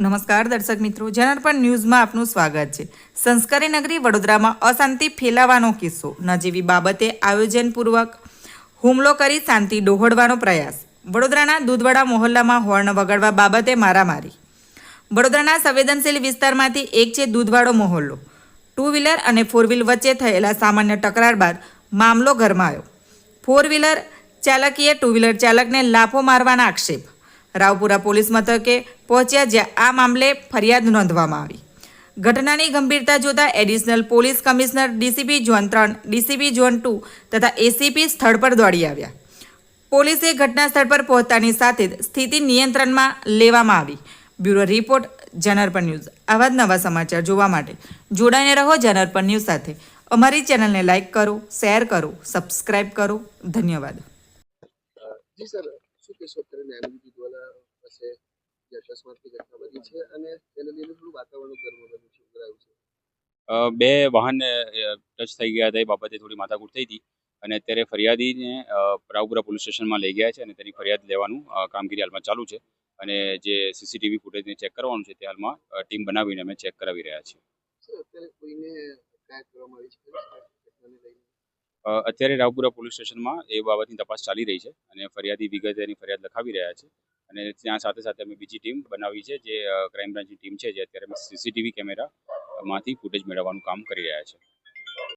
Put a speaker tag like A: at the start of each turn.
A: નમસ્કાર દર્શક મિત્રો, જનાર્પણ ન્યૂઝમાં આપનું સ્વાગત છે. સંસ્કારી નગરી વડોદરામાં અશાંતિ ફેલાવાનો કિસ્સો, નજીવી બાબતે આયોજનપૂર્વક હુમલો કરી શાંતિ ડહોળવાનો પ્રયાસ. વડોદરાના દૂધવાડા મોહલ્લામાં હોર્ન વગાડવા બાબતે મારામારી. વડોદરાના સંવેદનશીલ વિસ્તારમાંથી એક છે દૂધવાડો મોહલ્લો. ટુ વ્હીલર અને ફોર વ્હીલ વચ્ચે થયેલા સામાન્ય તકરાર બાદ મામલો ગરમાયો ફોર વ્હીલર ચાલકીએ ટુ વ્હીલર ચાલકને લાફો મારવાના આક્ષેપ. રાવપુરા પોલીસ મથકે પહોંચ્યા જ્યાં આ મામલે ફરિયાદ નોંધવામાં આવી. ઘટનાની ગંભીરતા જોતા additional police commissioner DCP zone ત્રણ, ડીસીપી ઝોન ટુ તથા એસીપી સ્થળ પર દોડી આવ્યા. પોલીસે ઘટના સ્થળ પર પહોંચતાની સાથે જ સ્થિતિ નિયંત્રણમાં લેવામાં આવી. બ્યુરો રિપોર્ટ જનરપર ન્યૂઝ. આવા જ નવા સમાચાર જોવા માટે જોડાઈને રહો જનરપર ન્યૂઝ સાથે. અમારી ચેનલને લાઇક કરો, શેર કરો, સબસ્ક્રાઇબ કરો. ધન્યવાદ.
B: જી સર, શું અકસ્માતની છે અને તેને લઈને થોડું વાતાવરણ ગરમ બન્યું છે ઉભરાયું છે.
C: બે વાહન ટચ થઈ ગયા હતા એ બાબતે થોડી માથાકૂટ થઈ હતી. અને અત્યારે ફરિયાદીને રાવપુરા પોલીસ સ્ટેશનમાં લઈ ગયા છે અને તેની ફરિયાદ લેવાનું કામગીરી હાલમાં ચાલુ છે. અને જે સીસીટીવી ફૂટેજને ચેક કરવાનું છે તે હાલમાં ટીમ બનાવીને અમે ચેક કરાવી રહ્યા છીએ. અત્યારે રાવપુરા પોલીસ સ્ટેશનમાં એ બાબતની તપાસ ચાલી રહી છે અને ફરિયાદી વિગતે એની ફરિયાદ લખાવી રહ્યા છે અને ત્યાં સાથે સાથે અમે બીજી ટીમ બનાવી છે જે ક્રાઇમ બ્રાન્ચની ટીમ છે જે અત્યારે સીસીટીવી કેમેરામાંથી ફૂટેજ મેળવવાનું કામ કરી રહ્યા છે.